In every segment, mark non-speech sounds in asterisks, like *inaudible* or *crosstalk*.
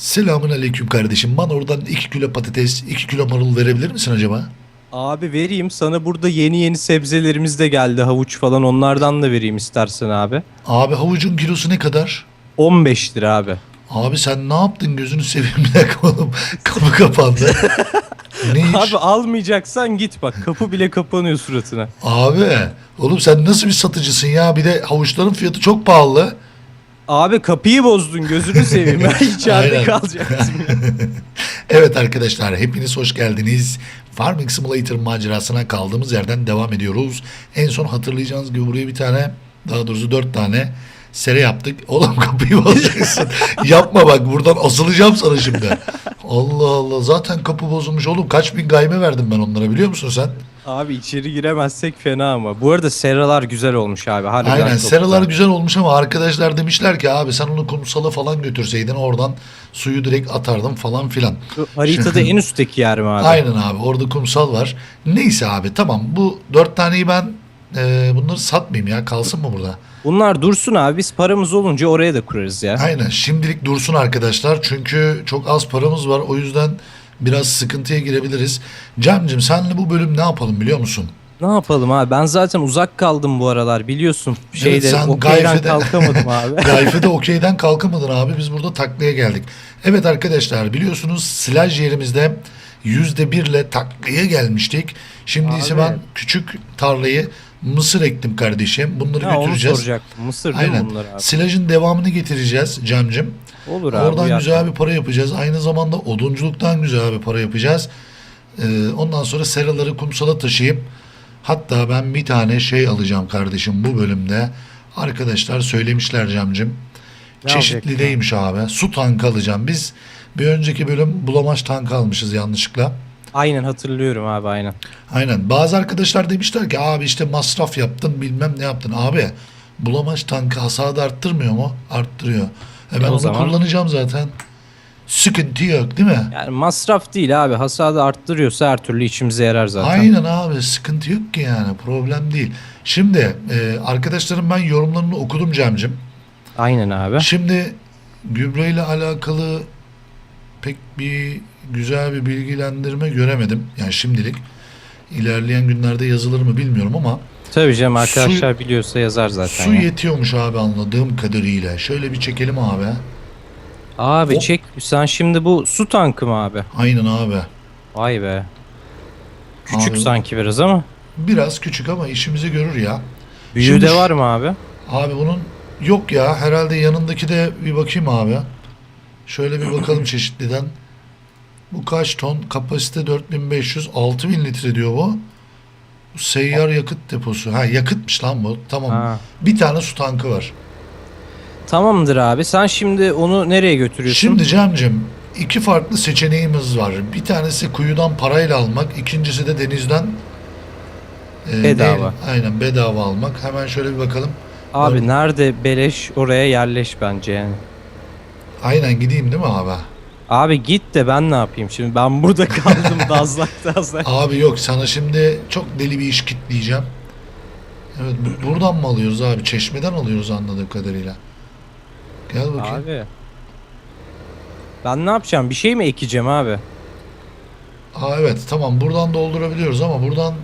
Selamun aleyküm kardeşim. Bana oradan 2 kilo patates, 2 kilo marul verebilir misin acaba? Abi vereyim sana burada yeni yeni sebzelerimiz de geldi havuç falan onlardan da vereyim istersen abi. Abi havucun kilosu ne kadar? 15 lira abi. Abi sen ne yaptın gözünü seveyim bir dakika oğlum. *laughs* Kapı kapandı. *laughs* ne iş? Abi almayacaksan git bak kapı bile kapanıyor suratına. Abi oğlum sen nasıl bir satıcısın ya? Bir de havuçların fiyatı çok pahalı. Abi kapıyı bozdun gözünü seveyim ben *laughs* içeride Aynen. kalacaksın. *laughs* Evet arkadaşlar hepiniz hoş geldiniz. Farming Simulator macerasına kaldığımız yerden devam ediyoruz. En son hatırlayacağınız gibi buraya bir tane daha doğrusu dört tane sere yaptık. *laughs* Oğlum kapıyı bozacaksın. Yapma bak buradan asılacağım sana şimdi. Allah Allah zaten kapı bozulmuş oğlum. Kaç bin gayme verdim ben onlara biliyor musun sen? Abi içeri giremezsek fena ama. Bu arada seralar güzel olmuş abi. Harbiden Aynen çok seralar güzel. olmuş ama arkadaşlar demişler ki abi sen onu kumsala falan götürseydin oradan suyu direkt atardın falan filan. Şu Haritada en üstteki yer mi abi? Aynen abi orada kumsal var. Neyse abi tamam bu dört taneyi ben e, bunları satmayayım ya kalsın mı burada? Bunlar dursun abi biz paramız olunca oraya da kurarız ya. Aynen şimdilik dursun arkadaşlar çünkü çok az paramız var o yüzden biraz sıkıntıya girebiliriz. Cemcim senle bu bölüm ne yapalım biliyor musun? Ne yapalım abi ben zaten uzak kaldım bu aralar biliyorsun. Şeyde sen okeyden kalkamadım *laughs* abi. Gayfe'de okeyden kalkamadın abi biz burada taklaya geldik. Evet arkadaşlar biliyorsunuz silaj yerimizde yüzde birle taklaya gelmiştik. Şimdi ise Abi. ben küçük tarlayı mısır ektim kardeşim. Bunları onu götüreceğiz. soracaktım. Mısır değil mi bunlar abi? Silajın devamını getireceğiz Cemcim. Olur abi. Oradan güzel bir para yapacağız. Aynı zamanda odunculuktan güzel bir para yapacağız. Ee, ondan sonra seraları kumsala taşıyıp hatta ben bir tane şey alacağım kardeşim bu bölümde. Arkadaşlar söylemişler Cemcim. Ne Çeşitlideymiş abi. Su tankı alacağım. Biz bir önceki bölüm bulamaç tankı almışız yanlışlıkla. Aynen hatırlıyorum abi aynen. Aynen. Bazı arkadaşlar demişler ki abi işte masraf yaptın bilmem ne yaptın. Abi bulamaç tankı hasadı arttırmıyor mu? Arttırıyor. E ben o onu zaman- kullanacağım zaten. Sıkıntı yok değil mi? Yani masraf değil abi. Hasadı arttırıyorsa her türlü içimize yarar zaten. Aynen abi sıkıntı yok ki yani problem değil. Şimdi e, arkadaşlarım ben yorumlarını okudum Cem'cim. Aynen abi. Şimdi gübreyle alakalı pek bir güzel bir bilgilendirme göremedim. Yani şimdilik ilerleyen günlerde yazılır mı bilmiyorum ama Tabii canım arkadaşlar biliyorsa yazar zaten. su ya. yetiyormuş abi anladığım kadarıyla. Şöyle bir çekelim abi. Abi Hop. çek sen şimdi bu su tankı mı abi? Aynen abi. Vay be. Küçük Abi. sanki biraz ama. Biraz küçük ama işimizi görür ya. Büyüğü Şimdi de var mı abi? Abi bunun yok ya herhalde yanındaki de bir bakayım abi. Şöyle bir bakalım çeşitliden. Bu kaç ton? Kapasite 4500 6000 litre diyor bu. Seyyar yakıt deposu. Ha yakıtmış lan bu. Tamam. Ha. Bir tane su tankı var. Tamamdır abi. Sen şimdi onu nereye götürüyorsun? Şimdi Cem'cim iki farklı seçeneğimiz var. Bir tanesi kuyudan parayla almak. ikincisi de denizden e, Bedava. değil, aynen bedava almak. Hemen şöyle bir bakalım. abi Dur. nerede beleş oraya yerleş bence yani. Aynen gideyim değil mi abi? Abi git de ben ne yapayım şimdi? Ben burada *laughs* kaldım dazlak dazlak. Abi yok sana şimdi çok deli bir iş kitleyeceğim. Evet bu- buradan mı alıyoruz abi? Çeşmeden alıyoruz anladığım kadarıyla. Gel bakayım. Abi. Ben ne yapacağım? Bir şey mi ekeceğim abi? Aa evet tamam buradan doldurabiliyoruz ama buradan...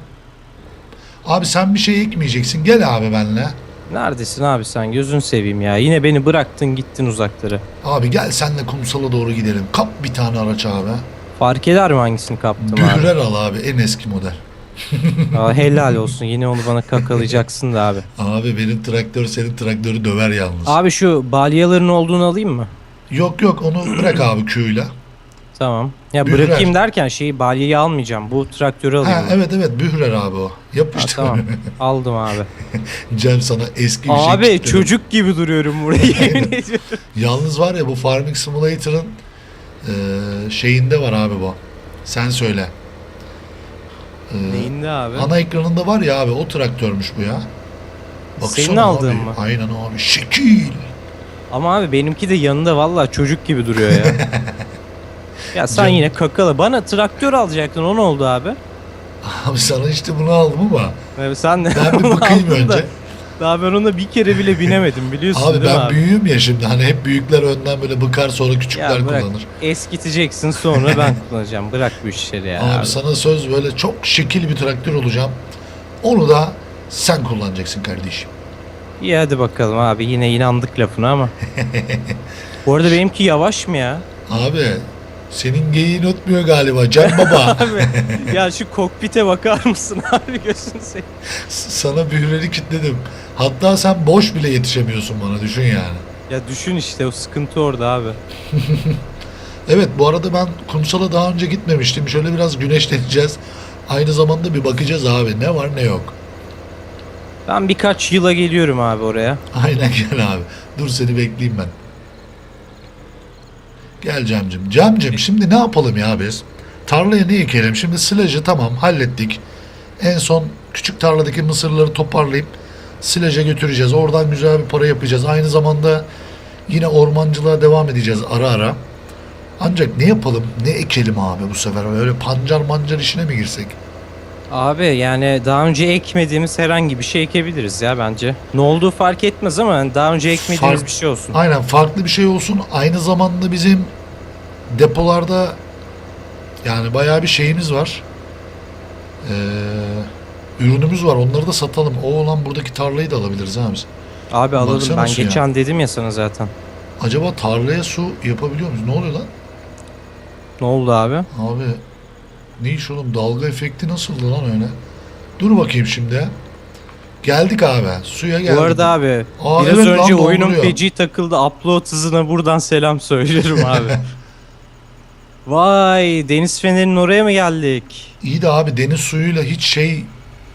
Abi sen bir şey ekmeyeceksin. Gel abi benle. Neredesin abi sen? Gözün seveyim ya. Yine beni bıraktın gittin uzaklara. Abi gel senle kumsala doğru gidelim. Kap bir tane araç abi. Fark eder mi hangisini kaptım abi? Bührer al abi en eski model. Aa, helal olsun. Yine onu bana kakalayacaksın da abi. Abi benim traktör senin traktörü döver yalnız. Abi şu balyaların olduğunu alayım mı? Yok yok onu bırak abi Q'yla. Tamam. Ya Bührer. bırakayım derken şeyi balyayı almayacağım. Bu traktörü alayım. Ha ben. evet evet Bührer abi o. Ha, Yapıştır. tamam. Aldım abi. *laughs* Cem sana eski bir şey Abi çocuk gibi duruyorum buraya. *laughs* Yalnız var ya bu Farming Simulator'ın eee, şeyinde var abi bu. Sen söyle. Eee, Neyinde abi? Ana ekranında var ya abi o traktörmüş bu ya. Senin aldığın abi. mı? Aynen abi şekil. Ama abi benimki de yanında vallahi çocuk gibi duruyor ya. *laughs* ya sen Canım. yine kakala. Bana traktör alacaktın o ne oldu abi? Abi sana işte bunu aldım ama Ee, Sen ne? ben bir *laughs* Onu bakayım aldın da. önce. Daha ben ona bir kere bile binemedim biliyorsun Abi değil mi ben abi? büyüğüm ya şimdi. Hani hep büyükler önden böyle bıkar sonra küçükler Ya bırak kullanır. eskiteceksin sonra ben *laughs* kullanacağım. Bırak bu işleri ya. Abi, abi. sana söz böyle çok şekil bir traktör olacağım. Onu da sen kullanacaksın kardeşim. İyi hadi bakalım abi yine inandık lafına ama. *laughs* bu arada benimki yavaş mı ya? Abi senin geyiğin ötmüyor galiba Can Baba. *laughs* Abi ya şu kokpite bakar mısın *laughs* abi gözünü seveyim. Sana büyüleri kitledim. Hatta sen boş bile yetişemiyorsun bana düşün yani. Ya düşün işte o sıkıntı orada abi. *laughs* Evet bu arada ben kumsala daha önce gitmemiştim. Şöyle biraz güneşleneceğiz. Aynı zamanda bir bakacağız abi ne var ne yok. Ben birkaç yıla geliyorum abi oraya. Aynen gel abi. Dur seni bekleyeyim ben. Gel Cemcim. Cemcim şimdi ne yapalım ya biz? Tarlaya ne ekelim? Şimdi silajı tamam hallettik. En son küçük tarladaki mısırları toparlayıp silaja götüreceğiz. Oradan güzel bir para yapacağız. Aynı zamanda yine ormancılığa devam edeceğiz ara ara. Ancak ne yapalım? Ne ekelim abi bu sefer? Öyle pancar mancar işine mi girsek? Abi yani daha önce ekmediğimiz herhangi bir şey ekebiliriz ya bence. Ne olduğu fark etmez ama daha önce ekmediğimiz Fark- bir şey olsun. Aynen farklı bir şey olsun. Aynı zamanda bizim depolarda yani bayağı bir şeyimiz var. Ee, ürünümüz var. Onları da satalım. O olan buradaki tarlayı da alabiliriz ha biz. Abi alalım Baksana ben suya. geçen dedim ya sana zaten. Acaba tarlaya su yapabiliyor muyuz? Ne oluyor lan? Ne oldu abi? Abi ne iş oğlum? Dalga efekti nasıldı lan öyle? Dur bakayım şimdi. Geldik abi. Suya geldik. Bu arada abi Aa, biraz evet lan, önce oyunun feci takıldı. Upload hızına buradan selam söylerim abi. *laughs* Vay deniz fenerinin oraya mı geldik? İyi de abi deniz suyuyla hiç şey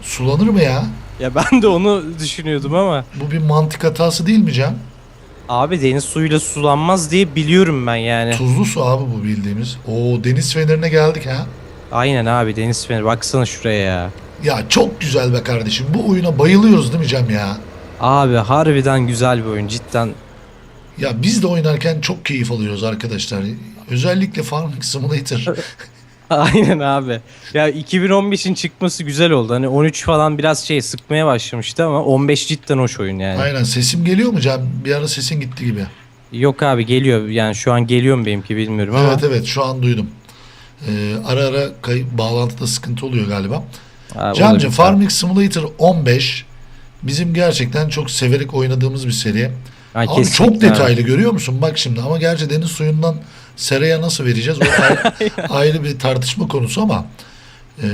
sulanır mı ya? Ya ben de onu düşünüyordum ama Bu bir mantık hatası değil mi Cem? abi deniz suyuyla sulanmaz diye biliyorum ben yani. Tuzlu su abi bu bildiğimiz. Oo deniz fenerine geldik ha. Aynen abi deniz feneri baksana şuraya ya. Ya çok güzel be kardeşim. Bu oyuna bayılıyoruz değil mi Cem ya? Abi harbiden güzel bir oyun cidden. Ya biz de oynarken çok keyif alıyoruz arkadaşlar. Özellikle Farming Simulator. *laughs* Aynen abi. Ya 2015'in çıkması güzel oldu. Hani 13 falan biraz şey sıkmaya başlamıştı ama 15 cidden hoş oyun yani. Aynen sesim geliyor mu Cem? Bir ara sesin gitti gibi. Yok abi geliyor. Yani şu an geliyor mu benimki bilmiyorum ama. Evet evet şu an duydum. Ee, ara ara kay- bağlantıda sıkıntı oluyor galiba. Abi, olabilir. Farming Simulator 15 bizim gerçekten çok severek oynadığımız bir seri. Ha, Abi çok abi. detaylı görüyor musun? Bak şimdi ama gerçi deniz suyundan seraya nasıl vereceğiz? O ayrı, *laughs* ayrı bir tartışma konusu ama e,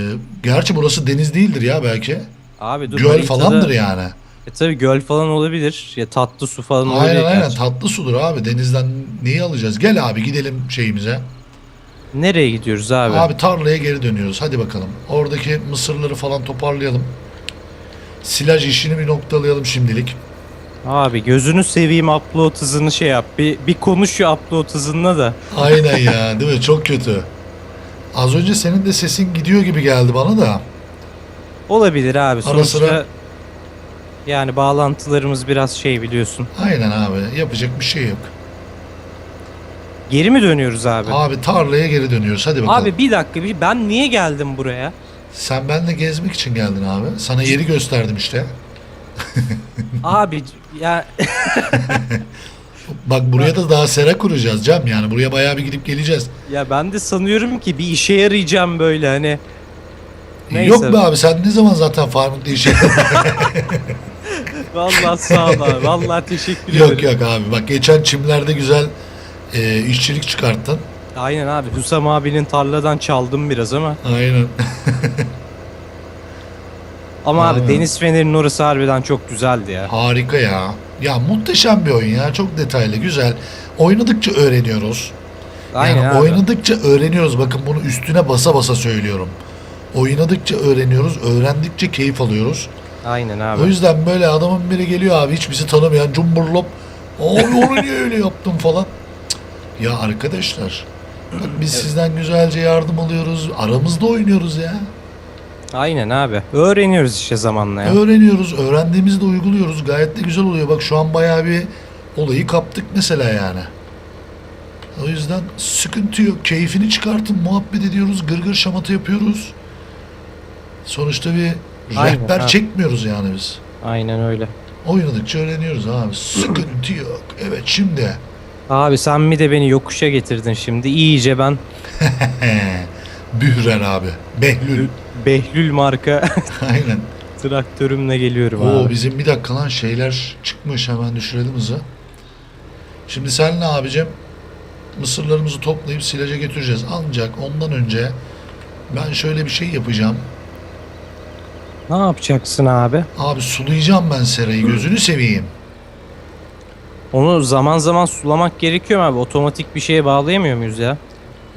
gerçi burası deniz değildir ya belki. Abi dur Göl falandır yani. E tabi göl falan olabilir. Ya tatlı su falan olabilir. Aynen aynen tatlı sudur abi. Denizden neyi alacağız? Gel abi gidelim şeyimize. Nereye gidiyoruz abi? Abi tarlaya geri dönüyoruz. Hadi bakalım. Oradaki mısırları falan toparlayalım. Silaj işini bir noktalayalım şimdilik. Abi gözünü seveyim upload hızını şey yap. Bir, bir konuş şu upload hızınla da. Aynen ya *laughs* değil mi? Çok kötü. Az önce senin de sesin gidiyor gibi geldi bana da. Olabilir abi. Sonuçta sıra- yani bağlantılarımız biraz şey biliyorsun. Aynen abi. Yapacak bir şey yok. Geri mi dönüyoruz abi? Abi tarlaya geri dönüyoruz. Hadi bakalım. Abi bir dakika bir ben niye geldim buraya? Sen benimle gezmek için geldin abi. Sana yeri gösterdim işte. *laughs* abi ya *laughs* Bak buraya da daha sera kuracağız Cem. Yani buraya bayağı bir gidip geleceğiz. ya ben de sanıyorum ki bir işe yarayacağım böyle hani. Neyse. Yok be abi sen ne zaman zaten farming'de işe... *laughs* Vallahi sağ ol abi. Vallahi teşekkür yok ederim. yok abi. Bak geçen çimlerde güzel e, işçilik çıkarttın. Aynen abi. Hüsam abinin tarladan çaldım biraz ama. Aynen. *laughs* Ama abi Aynen. deniz fenerinin orası harbiden çok güzeldi ya. Harika ya. Ya muhteşem bir oyun ya. Çok detaylı, güzel. Oynadıkça öğreniyoruz. Aynen yani abi. oynadıkça öğreniyoruz. Bakın bunu üstüne basa basa söylüyorum. Oynadıkça öğreniyoruz, öğrendikçe keyif alıyoruz. Aynen abi. O yüzden böyle adamın biri geliyor abi hiç bizi tanımayan cumburlop. Abi onu niye öyle yaptın falan. Ya arkadaşlar bak biz sizden güzelce yardım alıyoruz. Aramızda oynuyoruz ya. Aynen abi. Öğreniyoruz işte zamanla ya. Öğreniyoruz. Öğrendiğimizde uyguluyoruz. Gayet de güzel oluyor. Bak şu an bayağı bir olayı kaptık mesela yani. O yüzden sıkıntı yok. Keyfini çıkartın. Muhabbet ediyoruz. Gırgır şamata yapıyoruz. Sonuçta bir Aynen, rehber ha. çekmiyoruz yani biz. Aynen öyle. Oynadıkça öğreniyoruz abi. Sıkıntı yok. Evet şimdi. Abi sen bir de beni yokuşa getirdin şimdi. İyice ben *laughs* Bührer abi. Behlül. Behlül marka *laughs* Aynen. traktörümle geliyorum Oo abi. bizim bir dakika lan şeyler çıkmış hemen düşürelim hızı. Şimdi sen ne abicim? Mısırlarımızı toplayıp silaca götüreceğiz. Ancak ondan önce ben şöyle bir şey yapacağım. Ne yapacaksın abi? Abi sulayacağım ben serayı gözünü seveyim. Onu zaman zaman sulamak gerekiyor mu abi? Otomatik bir şeye bağlayamıyor muyuz ya?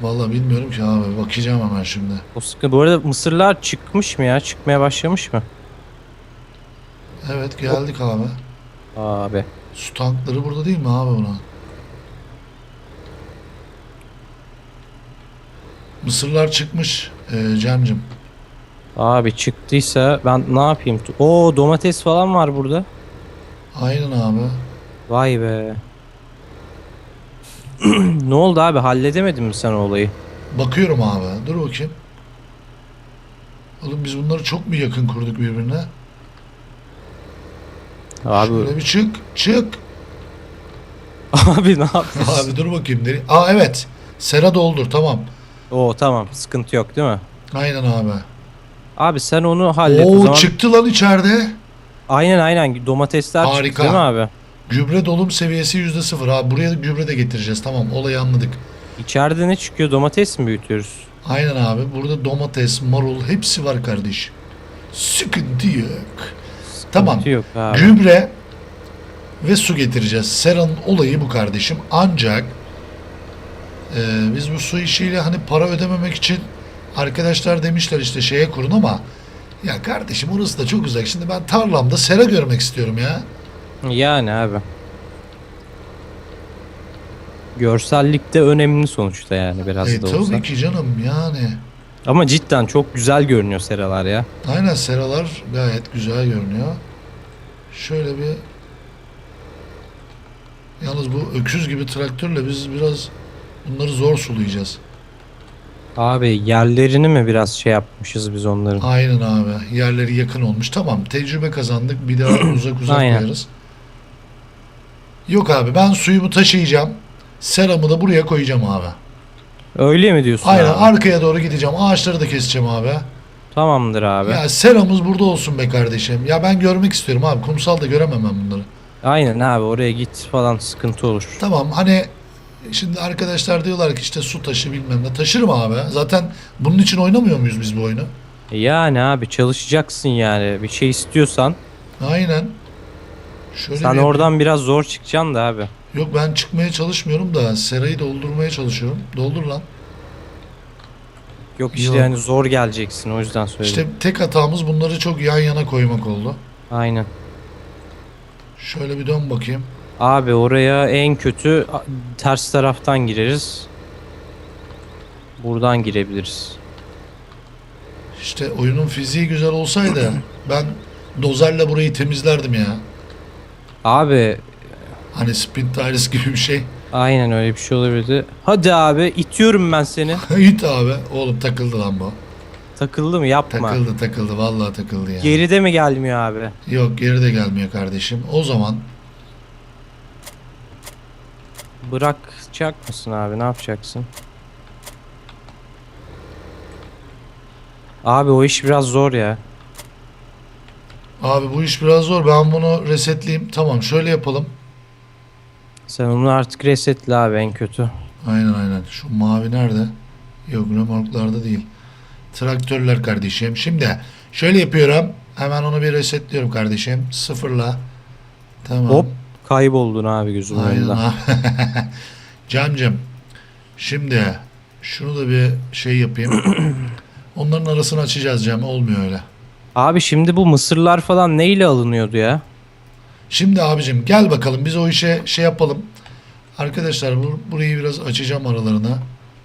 Vallahi bilmiyorum ki abi. Bakacağım hemen şimdi. O sıkı. Bu arada mısırlar çıkmış mı ya? Çıkmaya başlamış mı? Evet geldik abi. Abi. Su tankları burada değil mi abi buna? Mısırlar çıkmış e, Cem'cim. Abi çıktıysa ben ne yapayım? Oo domates falan var burada. Aynen abi. Vay be. *clears throat* ne oldu abi? Halledemedin mi sen o olayı? Bakıyorum abi. Dur bakayım. Oğlum biz bunları çok mu yakın kurduk birbirine? Abi Şöyle bir çık. Çık. *laughs* abi ne yapıyorsun? Abi dur bakayım. Nereye? Aa evet. Sera doldur tamam. Oo tamam sıkıntı yok değil mi? Aynen abi. Abi sen onu hallet o Oo zaman. çıktı lan içeride. Aynen aynen domatesler Harika. çıktı değil mi abi? Gübre dolum seviyesi yüzde sıfır. Abi buraya gübre de getireceğiz. Tamam olayı anladık. İçeride ne çıkıyor? Domates mi büyütüyoruz? Aynen abi. Burada domates, marul hepsi var kardeş. Sıkıntı yok. Tamam. Sıkıntı Yok abi. Gübre ve su getireceğiz. Sera'nın olayı bu kardeşim. Ancak e, biz bu su işiyle hani para ödememek için arkadaşlar demişler işte şeye kurun ama ya kardeşim orası da çok uzak. Şimdi ben tarlamda sera görmek istiyorum ya. Yani abi. Görsellik de önemli sonuçta yani biraz E, da olsa. tabii ki canım yani. Ama cidden çok güzel görünüyor seralar ya. Aynen seralar gayet güzel görünüyor. Şöyle bir Yalnız bu öküz gibi traktörle biz biraz bunları zor sulayacağız. Abi yerlerini mi biraz şey yapmışız biz onların? Aynen abi. Yerleri yakın olmuş. Tamam tecrübe kazandık. Bir daha *clears throat* uzak uzak Aynen. koyarız. Yok abi ben suyumu taşıyacağım. Seramı da buraya koyacağım abi. Öyle mi diyorsun Aynen abi? arkaya doğru gideceğim. Ağaçları da keseceğim abi. Tamamdır abi. Ya seramız burada olsun be kardeşim. Ya ben görmek istiyorum abi. Kumsalda göremem ben bunları. Aynen abi oraya git falan sıkıntı olur. Tamam hani şimdi arkadaşlar diyorlar ki işte su taşı bilmem ne. Taşırım abi. Zaten bunun için oynamıyor muyuz biz bu oyunu? Yani abi çalışacaksın yani bir şey istiyorsan. Aynen. Şöyle Sen bir- oradan biraz zor çıkacaksın da abi. Yok ben çıkmaya çalışmıyorum da serayı doldurmaya çalışıyorum. Doldur lan. Yok işte Yok. yani zor geleceksin o yüzden söyledim. İşte tek hatamız bunları çok yan yana koymak oldu. Aynen. Şöyle bir dön bakayım. Abi oraya en kötü ters taraftan gireriz. Buradan girebiliriz. İşte oyunun fiziği güzel olsaydı ben dozerle burayı temizlerdim ya. Abi Hani Spin Tires gibi bir şey. aynen öyle bir şey olabilirdi. Hadi abi itiyorum ben seni. *laughs* Git abi. Oğlum takıldı lan bu. Takıldı mı yapma. Takıldı takıldı. Vallahi takıldı ya. Geride mi gelmiyor abi? Yok geri de gelmiyor kardeşim. O zaman Bırakacak mısın abi ne yapacaksın? Abi o iş biraz zor ya. Abi bu iş biraz zor. Ben bunu resetleyeyim. Tamam şöyle yapalım. Sen onu artık resetle abi en kötü. Aynen aynen. Şu mavi nerede? Yok remorklarda değil. Traktörler kardeşim. Şimdi şöyle yapıyorum. Hemen onu bir resetliyorum kardeşim. Sıfırla. Tamam. Hop kayboldun abi gözümün Aynen önünden. abi. *laughs* Şimdi şunu da bir şey yapayım. *clears throat* Onların arasını açacağız Cem. Olmuyor öyle. Abi şimdi bu mısırlar falan neyle alınıyordu ya? Şimdi abicim gel bakalım biz o işe şey yapalım. Arkadaşlar bu, burayı biraz açacağım aralarına.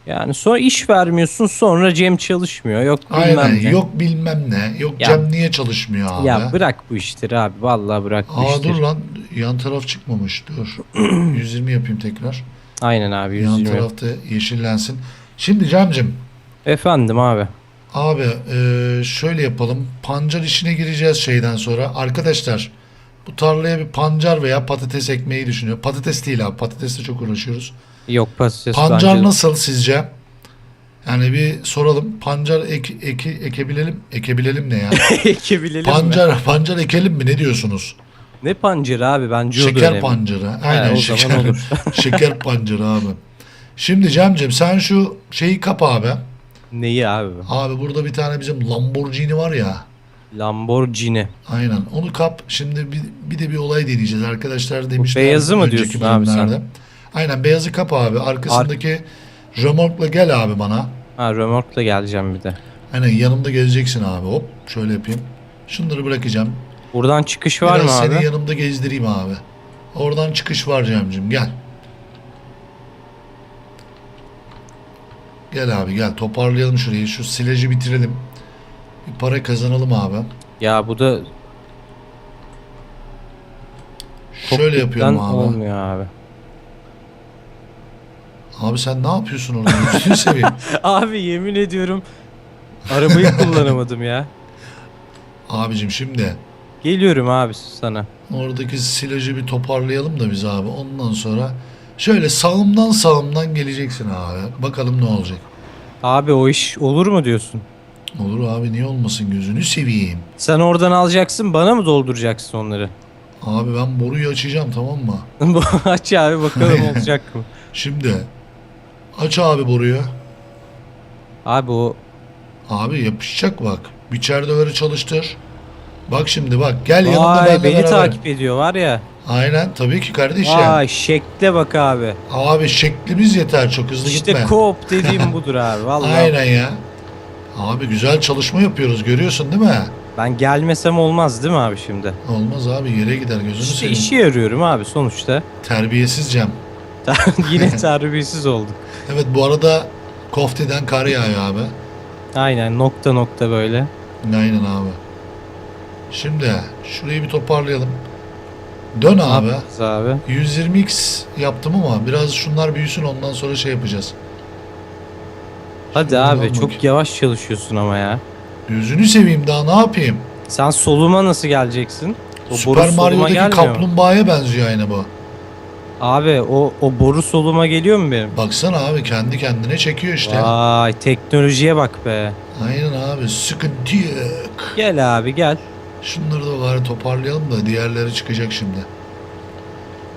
Yani sonra iş vermiyorsun sonra Cem çalışmıyor. Yok bilmem Aynen. ne. Yok bilmem ne. Yok Ya- Cem niye çalışmıyor abi? Ya bırak bu işleri abi. Vallahi bırak bu Aa işleri. dur lan yan taraf çıkmamış dur. *clears throat* 120 yapayım tekrar. Aynen abi Yan 120. tarafta yeşillensin. Şimdi Cemcim Efendim abi. Abi e, şöyle yapalım. Pancar işine gireceğiz şeyden sonra. Arkadaşlar Bu tarlaya bir pancar veya patates ekmeği düşünüyor. Patates değil abi. Patatesle çok uğraşıyoruz. Yok patates Pancar bence- nasıl sizce? Yani bir soralım. Pancar ek, eki, ekebilelim. Ekebilelim ne ya? *laughs* Ekebilelim mi? pancar pancar ekelim mi? Ne diyorsunuz? Ne pancarı abi bence Şeker önemli. pancarı. Aynen o şeker. olur. *laughs* şeker pancarı abi. Şimdi Cemcim sen şu şeyi kap abi. Neyi abi? Abi burada bir tane bizim Lamborghini var ya. Lamborghini. Aynen onu kap. Şimdi bir, bir de bir olay deneyeceğiz. Arkadaşlar demişler. beyazı mı diyorsun abi sen? Aynen beyazı kap abi. Arkasındaki römorkla gel abi bana. Ha römorkla geleceğim bir de. Aynen yanımda geleceksin abi. Hop şöyle yapayım. Şunları bırakacağım. Buradan çıkış var Biraz mı seni abi? yanımda gezdireyim abi. Oradan çıkış var Cem'cim gel. Gel abi gel toparlayalım şurayı. Şu silajı bitirelim. Bir para kazanalım abi. Ya bu da Şöyle yapıyorum abi. olmuyor abi. Abi sen ne yapıyorsun orada? *laughs* Seveyim. *laughs* Abi yemin ediyorum arabayı kullanamadım ya. Abicim şimdi Geliyorum abi sana. oradaki silajı bir toparlayalım da biz abi. Ondan sonra şöyle sağımdan sağımdan geleceksin abi. Bakalım ne olacak. Abi o iş olur mu diyorsun? Olur abi niye olmasın gözünü seveyim. Sen oradan alacaksın bana mı dolduracaksın onları? Abi ben boruyu açacağım tamam mı? *laughs* Aç abi bakalım olacak mı? Şimdi aç abi boruyu. Abi o Abi yapışacak bak. Biçer döveri çalıştır. Bak şimdi bak gel yanımda Vay benimle beni beraber. takip ediyor var ya. Aynen tabii ki kardeşim. Vay şekle bak abi. Abi şeklimiz yeter çok hızlı İşte gitme. koop dediğim *laughs* budur abi vallahi. Aynen ya. Abi güzel çalışma yapıyoruz görüyorsun değil mi? Ben gelmesem olmaz değil mi abi şimdi? Olmaz abi yere gider gözünü İşte seveyim. işe yarıyorum abi sonuçta. Terbiyesiz Cem. *laughs* Yine *laughs* terbiyesiz olduk. Evet bu arada kofteden kar yağıyor abi. Aynen nokta nokta böyle. Aynen abi. Şimdi şurayı bir toparlayalım. Dön abi. yapacağız abi? 120x yaptım ama biraz şunlar büyüsün ondan sonra şey yapacağız. Hadi Şuradan abi bakayım. çok yavaş çalışıyorsun ama ya. Gözünü seveyim daha ne yapayım? Sen soluma nasıl geleceksin? O boru Süper soluma Mario'daki mu? kaplumbağaya benziyor aynı bu. Abi o, o boru soluma geliyor mu benim? Baksana abi kendi kendine çekiyor işte. Vay teknolojiye bak be. Aynen abi sıkıntı yok. Gel abi gel. Şunları da bari toparlayalım da diğerleri çıkacak şimdi.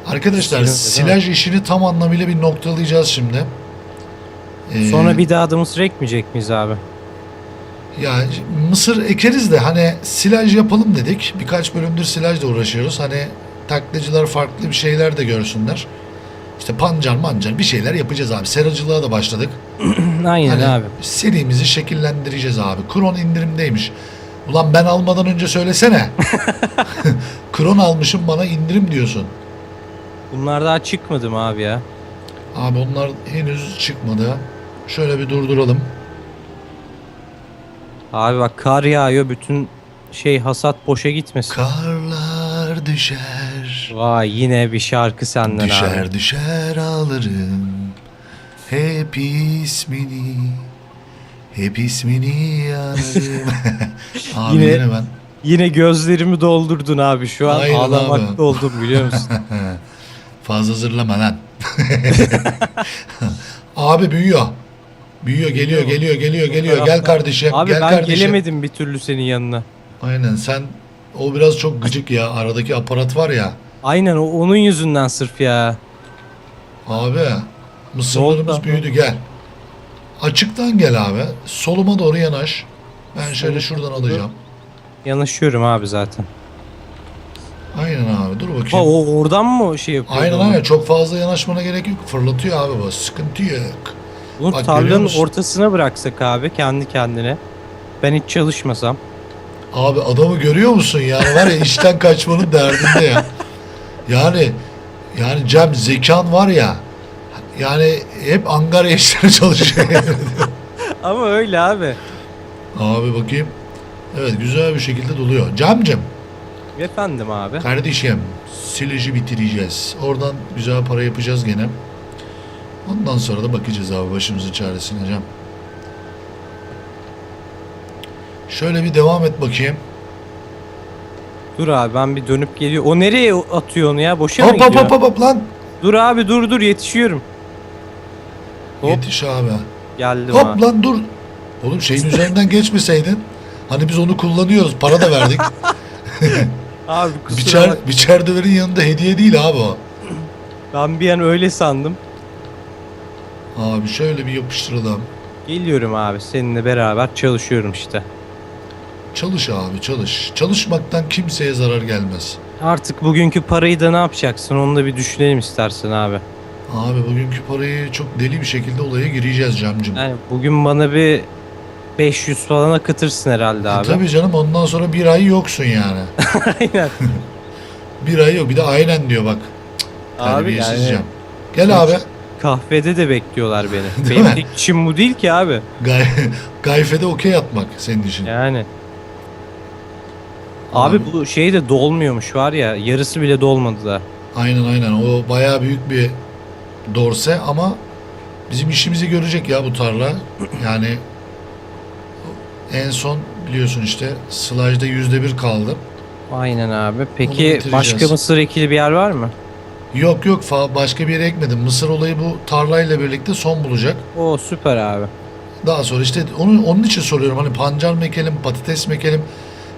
Arkadaşlar silaj işini tam anlamıyla bir noktalayacağız şimdi. Ee, Sonra bir daha da mısır ekmeyecek miyiz abi? Ya mısır ekeriz de hani silaj yapalım dedik. Birkaç bölümdür silajla uğraşıyoruz. Hani taklacılar farklı bir şeyler de görsünler. İşte pancar mancar bir şeyler yapacağız abi. Seracılığa da başladık. *clears throat* Aynen Hani abi. serimizi şekillendireceğiz abi. Kron indirimdeymiş. Ulan ben almadan önce söylesene. *laughs* Kron almışım bana indirim diyorsun. Bunlar daha çıkmadı mı abi ya? Abi onlar henüz çıkmadı. Şöyle bir durduralım. Abi bak kar yağıyor bütün şey hasat boşa gitmesin. Karlar düşer. Vay yine bir şarkı senden Düşer abi. düşer ağlarım Hep ismini Hep ismini yanarım *laughs* Abi Yine- yine, ben Yine gözlerimi doldurdun abi şu an Aynen ağlamakta abi. oldum biliyor musun? *laughs* Fazla zırlama lan *laughs* Abi büyüyor Büyüyor geliyor geliyor geliyor geliyor Gel kardeşim abi gel ben kardeşim gelemedim bir türlü senin yanına. Aynen sen O biraz çok gıcık ya aradaki aparat var ya Aynen o onun yüzünden sırf ya. Abi mısırlarımız oldu? büyüdü gel. Açıktan gel abi. Soluma doğru yanaş. Ben şöyle şuradan alacağım. Yanaşıyorum abi zaten. Aynen abi dur Ha bakayım. o oradan mı şey yapıyor? Aynen aynen çok fazla yanaşmana gerek yok. Fırlatıyor abi bu. Sıkıntı yok. Bunu Bak, görüyor tarlanın musun? ortasına bıraksak abi kendi kendine. Ben hiç çalışmasam. Abi adamı görüyor musun yani var ya işten kaçmanın derdinde ya. Yani yani Cem zekan var ya. Yani hep Angarya işleri çalışıyor. *laughs* Ama öyle abi. abi bakayım. Evet güzel bir şekilde doluyor. Cemcem Efendim abi. Kardeşim silajı bitireceğiz. Oradan güzel para yapacağız gene. Ondan sonra da bakacağız abi başımızın çaresine Cem. Şöyle bir devam et bakayım. Dur abi ben bir dönüp geliyor. O nereye atıyor onu ya? Boşa mı Hop hop gidiyor? hop hop hop lan. Dur abi dur dur yetişiyorum. Hop. Yetiş abi. Geldim Hop abi. lan dur. Oğlum şeyin *laughs* üzerinden geçmeseydin. Hani biz onu kullanıyoruz. Para da verdik. *laughs* Abi kusura biçer, bak. biçer döverin yanında hediye değil abi o. Ben bir an öyle sandım. Abi şöyle bir yapıştıralım. Geliyorum abi seninle beraber çalışıyorum işte. Çalış abi çalış. Çalışmaktan kimseye zarar gelmez. Artık bugünkü parayı da ne yapacaksın onu da bir düşünelim istersen abi. Abi bugünkü parayı çok deli bir şekilde olaya gireceğiz camcım. Yani bugün bana bir 500 falan akıtırsın herhalde E abi. tabii canım ondan sonra bir ay yoksun yani. *laughs* Aynen. *laughs* Bir ay yok. Bir de aynen diyor bak. abi yani cam. Gel abi. kahvede de bekliyorlar beni. *laughs* Benim tek işim bu değil ki abi. Gay Gayfede okey atmak senin için. Yani. Abi bu şey de dolmuyormuş var ya yarısı bile dolmadı da. Aynen aynen. O bayağı büyük bir dorse ama bizim işimizi görecek ya bu tarla. Yani en son biliyorsun işte slide'da yüzde bir kaldı. Aynen abi. Peki bitireceğiz. başka mısır ekili bir yer var mı? Yok yok fa- başka bir yere ekmedim. Mısır olayı bu tarlayla birlikte son bulacak. O süper abi. Daha sonra işte onun, onun için soruyorum hani pancar mı ekelim, patates mi ekelim?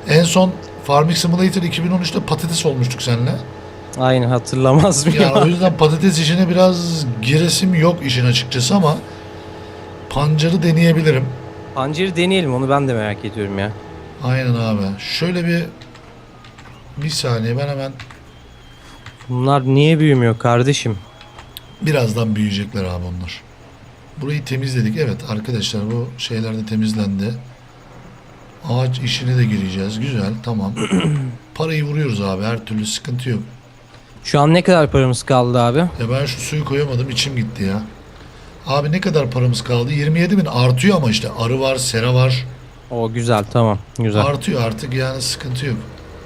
En son Farming Simulator 2013'te patates olmuştuk seninle. Aynen hatırlamaz mıyım? Yani o yüzden patates işine biraz giresim yok işin açıkçası ama pancarı deneyebilirim. Pancarı deneyelim onu ben de merak ediyorum ya. Aynen abi. Şöyle bir bir saniye ben hemen Bunlar niye büyümüyor kardeşim? birazdan büyüyecekler abi onlar. Burayı temizledik. Evet arkadaşlar bu şeyler de temizlendi. Ağaç işine de gireceğiz. Güzel tamam. *clears throat* Parayı vuruyoruz abi her türlü sıkıntı yok. Şu an ne kadar paramız kaldı abi? Ya ben şu suyu koyamadım içim gitti ya. Abi ne kadar paramız kaldı? 27 bin artıyor ama işte arı var, sera var. O güzel tamam güzel. Artıyor artık yani sıkıntı yok.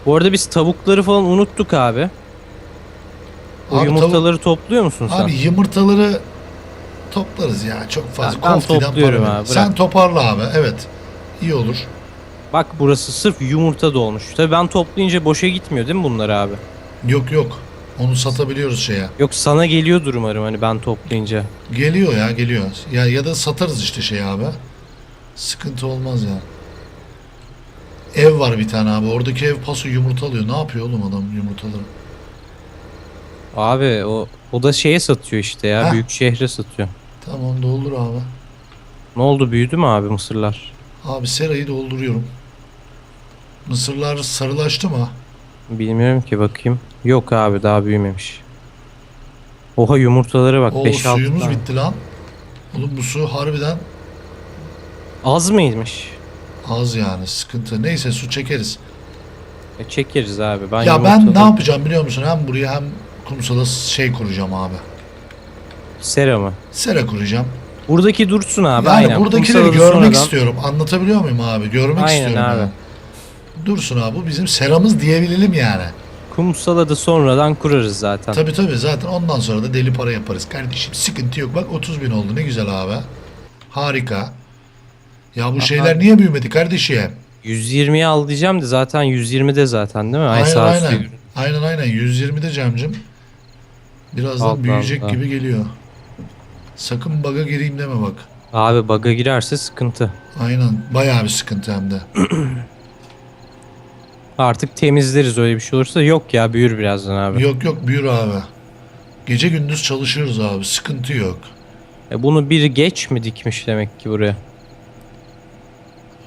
Bu arada biz tavukları falan unuttuk abi. O Abi yumurtaları topluyor musun sen? Abi yumurtaları toplarız ya çok fazla. Ben Konfiden topluyorum para abi, Sen bırak. toparla abi evet. İyi olur. Bak burası sırf yumurta dolmuş. Tabii ben toplayınca boşa gitmiyor değil mi bunlar abi? Yok yok. Onu satabiliyoruz şeye. Yok sana geliyordur umarım hani ben toplayınca. Geliyor ya geliyor. Ya ya da satarız işte şey abi. Sıkıntı olmaz ya. Ev var bir tane abi. Oradaki ev paso yumurta alıyor. Ne yapıyor oğlum adam yumurtaları? Abi o o da şeye satıyor işte ya Heh. büyük şehre satıyor. Tamam doldur abi. Ne oldu büyüdü mü abi mısırlar? Abi serayı dolduruyorum. Mısırlar sarılaştı mı? Bilmiyorum ki bakayım. Yok abi daha büyümemiş. Oha yumurtalara bak O 5-6 suyumuz tane. bitti lan. Oğlum bu su harbiden Az mıymış? az yani sıkıntı. Neyse su çekeriz. E çekeriz abi. Ben ya ben yumurtaları- ne yapacağım biliyor musun? Hem buraya hem kumsala şey kuracağım abi. Sera mı? Sera kuracağım. Buradaki dursun abi yani aynen. buradakileri Kumsalı görmek sonradan- istiyorum. Anlatabiliyor muyum abi? Görmek Aynen istiyorum. abi. yani. Dursun abi. Bizim seramız diyebilelim yani. Kumsala da sonradan kurarız zaten. Tabii tabii zaten ondan sonra da deli para yaparız. Kardeşim sıkıntı yok. Bak 30 bin oldu. Ne güzel abi. Harika. Ya bu Aha. şeyler niye büyümedi kardeşim? 120'ye al diyeceğim de zaten 120'de zaten değil mi? Ay Aynen aynen. Aynen aynen 120'de Cem'cim. Birazdan Allah büyüyecek Allah. gibi geliyor. Sakın baga gireyim deme bak. Abi baga girerse sıkıntı. Aynen bayağı bir sıkıntı hem de. *clears throat* Artık temizleriz öyle bir şey olursa. Yok ya büyür birazdan abi. yok yok büyür abi. Gece gündüz çalışıyoruz abi sıkıntı yok. E bunu biri geç mi dikmiş demek ki buraya?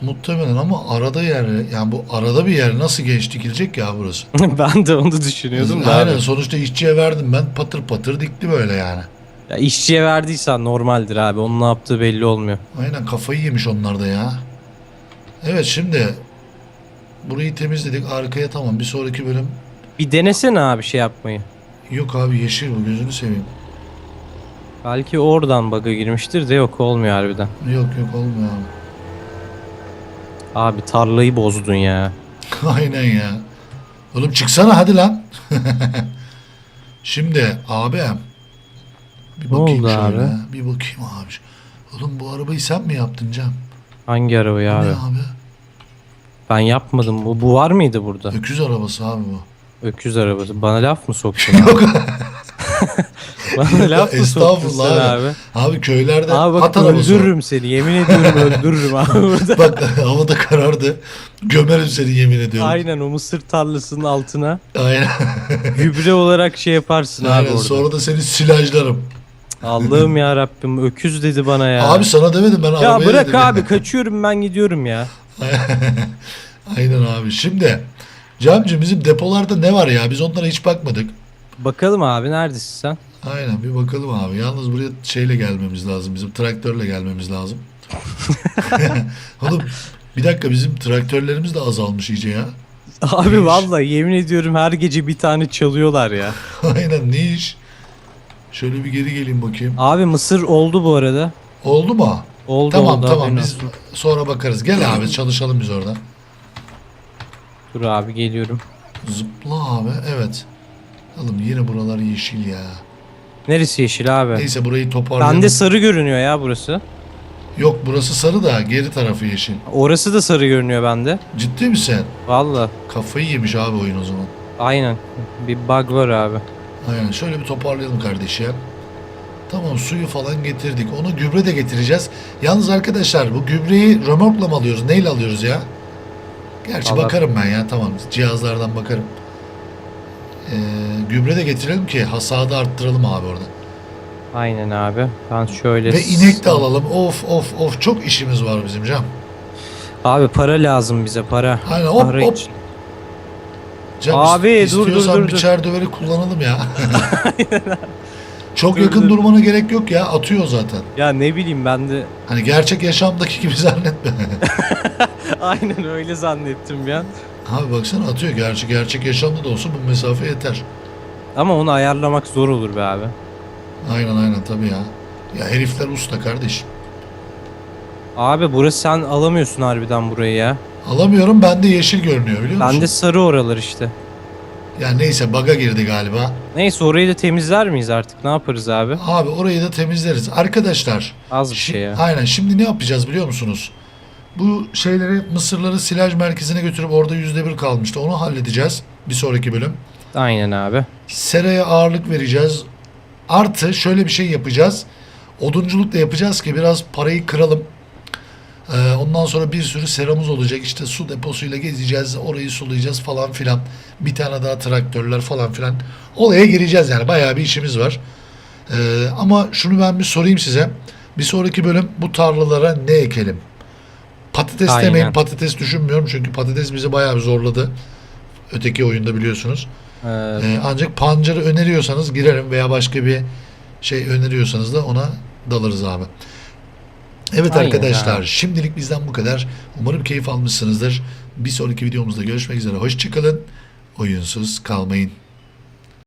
Muhtemelen ama arada yer yani bu arada bir yer nasıl geç dikilecek ya burası. *laughs* ben de onu düşünüyordum da Aynen abi. sonuçta işçiye verdim ben patır patır dikti böyle yani. Ya işçiye verdiysen normaldir abi. Onun ne yaptığı belli olmuyor. Aynen kafayı yemiş onlar da ya. Evet şimdi burayı temizledik arkaya tamam bir sonraki bölüm Bir denesene abi şey yapmayı. yok abi yeşil bu gözünü seveyim. Belki oradan baga girmiştir de yok olmuyor harbiden. Yok yok olmuyor abi. Abi tarlayı bozdun ya. *laughs* Aynen ya. Oğlum çıksana hadi lan. *laughs* Şimdi abi bir bakayım oldu şöyle. abi? Bir bakayım abi. Oğlum bu arabayı sen mi yaptın Cem? Hangi arabayı Bu abi? Ne abi? Ben yapmadım. Bu, bu var mıydı burada? Öküz arabası abi bu. Öküz arabası. Bana laf mı soktun? *laughs* abi? Yok. *laughs* Bana laf mı soktun Estağfurullah sen abi. abi? Abi köylerde Abi bak at arabası. var. öldürürüm seni. Yemin ediyorum öldürürüm abi *laughs* burada. Bak havada karardı. Gömerim seni yemin ediyorum. Aynen o mısır tarlasının altına Aynen. gübre olarak şey yaparsın abi Aynen. orada. Sonra da seni silajlarım. Allah'ım ya Rabbim öküz dedi bana ya. Abi sana demedim ben ya arabaya bırak dedim. abi kaçıyorum ben gidiyorum ya. *laughs* Aynen abi. Şimdi Camcı bizim depolarda ne var ya? Biz onlara hiç bakmadık. Bakalım abi neredesin sen? Aynen bir bakalım abi. Yalnız buraya şeyle gelmemiz lazım. Bizim traktörle gelmemiz lazım. *laughs* Oğlum bir dakika bizim traktörlerimiz de azalmış iyice ya. Abi İyiymiş. vallahi yemin ediyorum her gece bir tane çalıyorlar ya. *laughs* Aynen ne iş? Şöyle bir geri geleyim bakayım. Abi mısır oldu bu arada. Oldu mu? Oldu tamam oldu tamam biz olsun. sonra bakarız. Gel abi çalışalım biz orada. Dur abi geliyorum. Zıpla abi evet. Oğlum yine buralar yeşil ya. Neresi yeşil abi? Neyse burayı toparlayalım. Bende sarı görünüyor ya burası. Yok burası sarı da geri tarafı yeşil. Orası da sarı görünüyor bende. Ciddi misin? Valla. Kafayı yemiş abi oyun o zaman. Aynen. Bir bug var abi. Aynen şöyle bir toparlayalım kardeşim. Tamam suyu falan getirdik. Onu gübre de getireceğiz. Yalnız arkadaşlar bu gübreyi römorkla mı alıyoruz? Neyle alıyoruz ya? Gerçi Allah- bakarım ben ya tamam cihazlardan bakarım. Ee, gübre de getirelim ki hasadı arttıralım abi orada. Aynen abi. Ben şöyle... Ve inek de alalım. Of of of çok işimiz var bizim Cam. Abi para lazım bize para. Aynen hop para hop. için. Cam Abi, ist- dur, dur, istiyorsan dur, bir dur. çer döveri kullanalım ya. *laughs* *laughs* çok yakın dur. durmana gerek yok ya atıyor zaten. Ya ne bileyim ben de Hani gerçek yaşamdaki gibi *laughs* zannetme. *laughs* aynen öyle zannettim ya. Abi baksana atıyor. Gerçi gerçek yaşamda da olsa bu mesafe yeter. Ama onu ayarlamak zor olur be abi. Aynen aynen tabii ya. Ya herifler usta kardeş. Abi burası sen alamıyorsun harbiden burayı ya. Alamıyorum bende yeşil görünüyor biliyor musun? Bende sarı oralar işte. Ya neyse baga girdi galiba. Neyse orayı da temizler miyiz artık? Ne yaparız abi? Abi orayı da temizleriz. Arkadaşlar. Az bir şey ya. Aynen şimdi ne yapacağız biliyor musunuz? Bu şeyleri mısırları silaj merkezine götürüp orada yüzde bir kalmıştı. Onu halledeceğiz bir sonraki bölüm. Aynen abi. Seraya ağırlık vereceğiz. Artı şöyle bir şey yapacağız. Odunculuk da yapacağız ki biraz parayı kıralım. Ee, ondan sonra bir sürü seramız olacak. İşte su deposuyla gezeceğiz. Orayı sulayacağız falan filan. Bir tane daha traktörler falan filan. Olaya gireceğiz yani. Bayağı bir işimiz var. Ee, ama şunu ben bir sorayım size. Bir sonraki bölüm bu tarlalara ne ekelim? Patates Aynen. demeyin. Patates düşünmüyorum. Çünkü patates bizi bayağı bir zorladı. Öteki oyunda biliyorsunuz. Ee, Ee, ancak pancarı öneriyorsanız girerim veya başka bir şey öneriyorsanız da ona dalarız abi. Evet Aynen arkadaşlar abi. şimdilik bizden bu kadar. Umarım keyif almışsınızdır. Bir sonraki videomuzda görüşmek üzere. Hoşçakalın. Oyunsuz kalmayın.